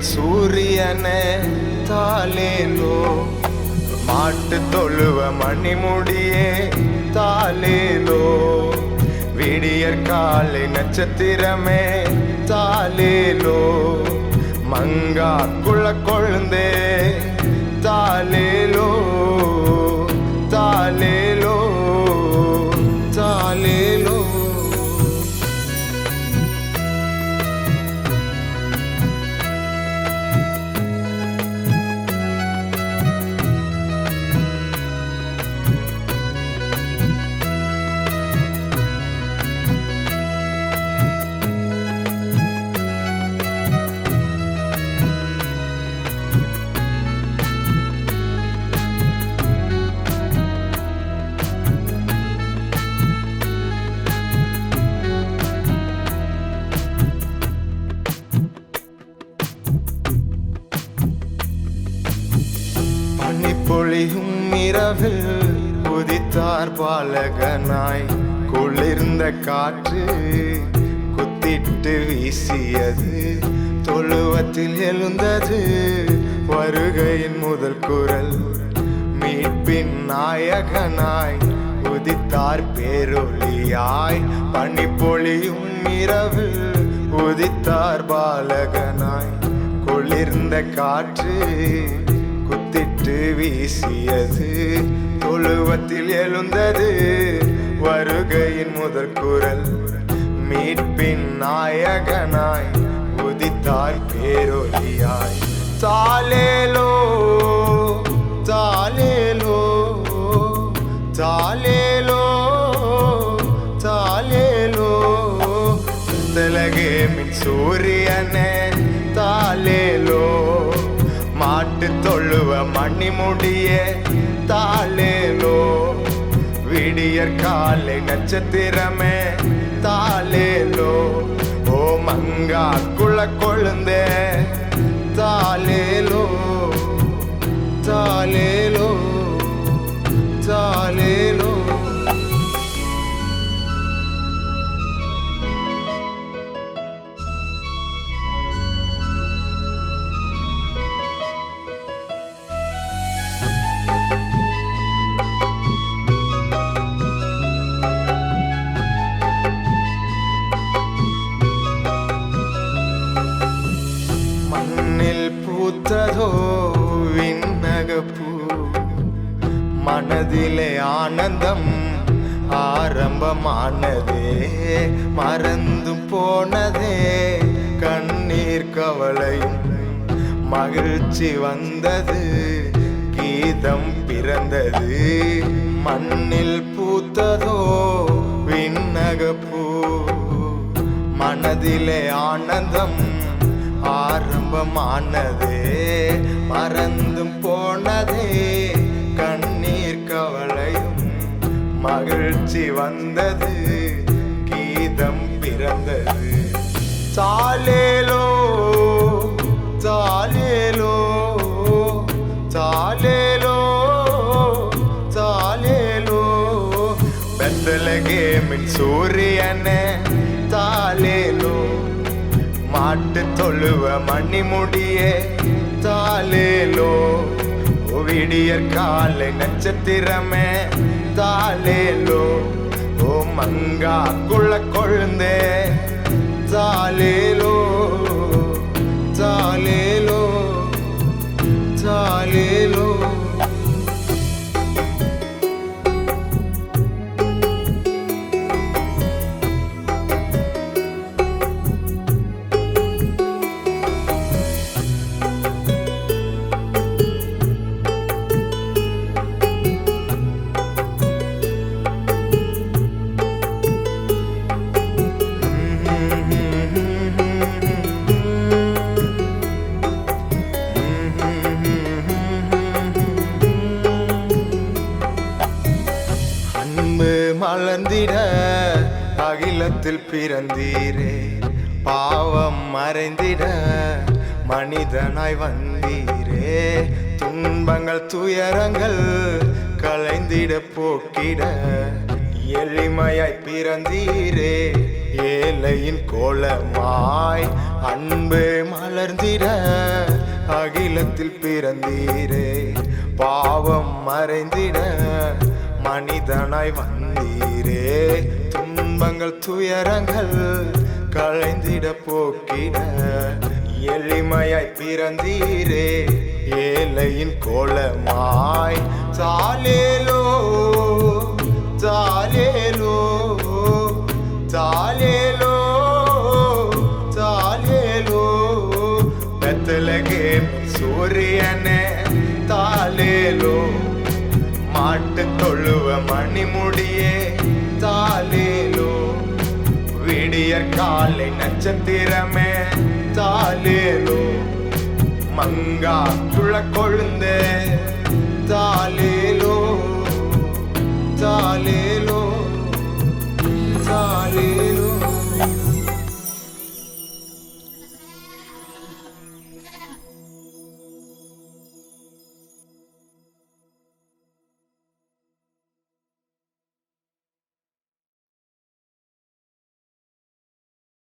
சூரியனே தாலேலோ மாட்டு தொழுவ மணிமுடியே தாலேலோ விடியற் காலை நட்சத்திரமே தாலேலோ மங்கா குள்ள கொழுந்தே. பனிப்பொழியும் இரவில் உதித்தார் பாலகனாய். குளிர்ந்த காற்று குத்திட்டு வீசியது. தொழுவத்தில் எழுந்தது வருகையின் முதல் குரல். மீட்பின் நாயகனாய் உதித்தார் பேரொலியாய் பனி பொழியும் இரவில் உதித்தார் பாலகனாய். குளிர்ந்த காற்று குத்திட்டு வீசியது. தொழுவத்தில் எழுந்தது. வருகையின் முதற் குரல் மீட்பின் நாயகனாய் உதித்தாய் பேரொலியாய் தாலேலோ தாலேலோ தாலேலோ தாலேலோ திலகேமின் சூரியனே மாட்டு தொழுவ மணிமுடிய தாளேலோ. விடியற் காலை நட்சத்திரமே தாளேலோ. ஓ மங்கா குள கொழுந்தே. பூத்ததோ விண்ணகப்பூ? மனதிலே ஆனந்தம் ஆரம்பமானதே மறந்து போனதே கண்ணீர் கவலையும் மகிழ்ச்சி வந்தது கீதம் பிறந்தது மண்ணில் பூத்ததோ விண்ணகப்பூ? மனதிலே ஆனந்தம் ஆரம்பமானதே மறந்தும் போனதே கண்ணீர் கவலையும் மகிழ்ச்சி வந்தது கீதம் பிறந்தது. சாலேலோ சாலேலோ சாலேலோ சாலேலோ. பெத்தலகேமின் சூரியனே தாலேலோ மாட்டு தொழுவ மணிமுடியே தாலேலோ விடியற் காலை நட்சத்திரமே தாலேலோ ஓ மங்கா குள்ள கொழுந்தே தாலேலோ அகிலத்தில் பிறந்தீரே. பாவம் மறைந்திட மனிதனாய் வந்தீரே. துன்பங்கள் துயரங்கள் கலைந்திட போக்கிட எளிமையாய் பிறந்தீரே. ஏழையின் கோலமாய் அன்பு மலர்ந்திட அகிலத்தில் பிறந்தீரே. பாவம் மறைந்திட மனிதனாய் வந்தீரே. துன்பங்கள் துயரங்கள் களைந்திட போக்கிட எளிமையாய் பிறந்தீரே ஏழையின் கோலமாய். சாலேலோ சாலேலோ சாலேலோ சாலேலோ. பெத்தலகே சூரியனே தாலேலோ மாட்டு தொழுவ மணிமுடி விடியற் காலை நட்சத்திரமே தாலேலோ மங்கா துள கொழுந்தே தாலேலோ தாலேலோ தாலேலோ